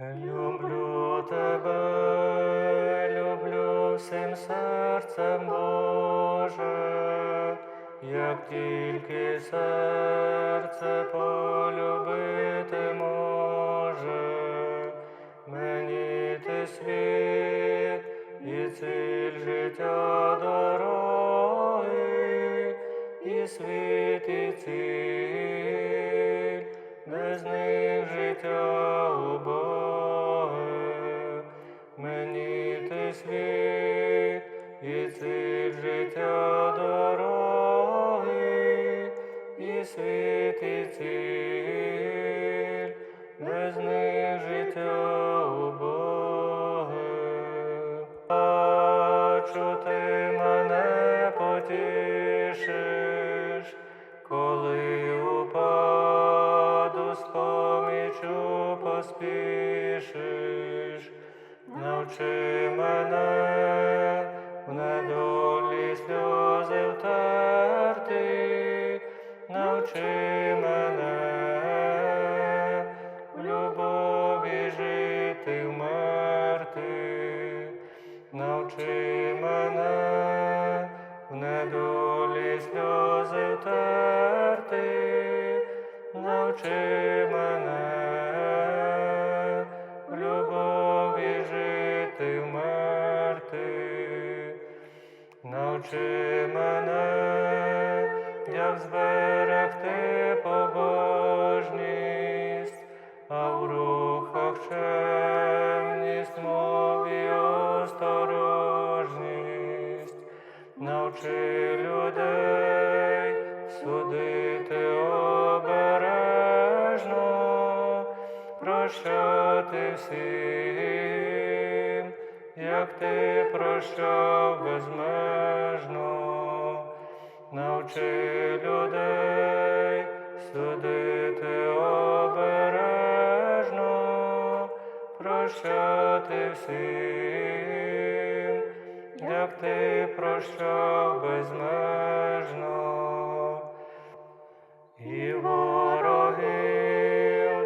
Люблю тебе, люблю всім серцем Боже, як тільки серце полюбити може, мені ти світ і ціль життя дороги, і світ, і ціль, життя дороги, і світ, і ціль, без них життя убоге. Бачу, ти мене потішиш, коли упаду з помічу поспішиш, навчи мене навчи мене в любові жити вмерти, навчи мене в недолі сльози втерти, навчи мене любові жити вмерти, навчи мене, як зберегти побожність, а в рухах чемність, мові осторожність, навчи людей судити обережно, прощати всім, як ти прощав безмежно, навчи прощати всім, як ти прощав безмежно, і ворогів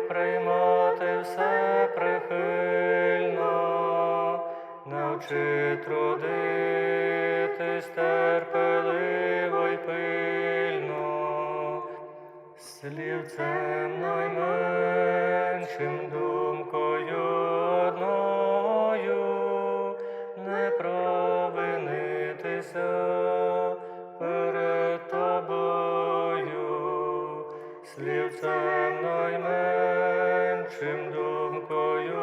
приймати все прихильно, навчи трудитись терпеливо й пильно, слівцем найменшим думкою провинитися перед тобою, слівцем найменшим думкою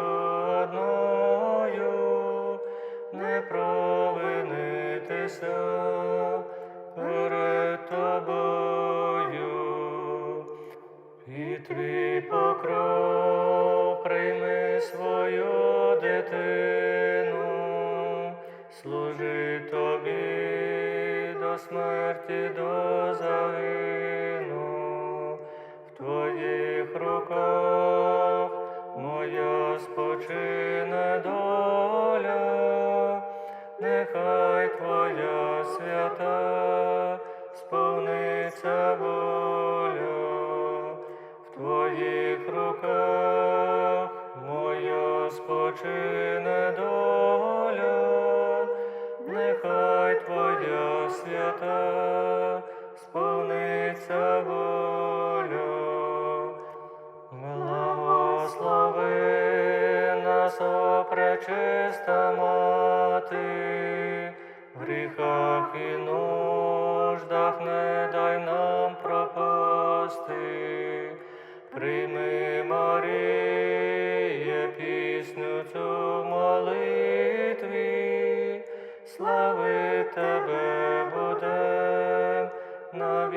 одною не провинитися перед тобою. І твій покров прийми свою дитину, служи тобі до смерті, до загину, в твоїх руках моя спочине доля, нехай твоя свята сповниться воля, в твоїх руках моя спочине доля, свята, сповниться воля, благослови нас, о пречиста мати, в гріхах і нуждах не дай нам пропасти, прийми Марія, пісню цю молитві. Слави тебе. Krishna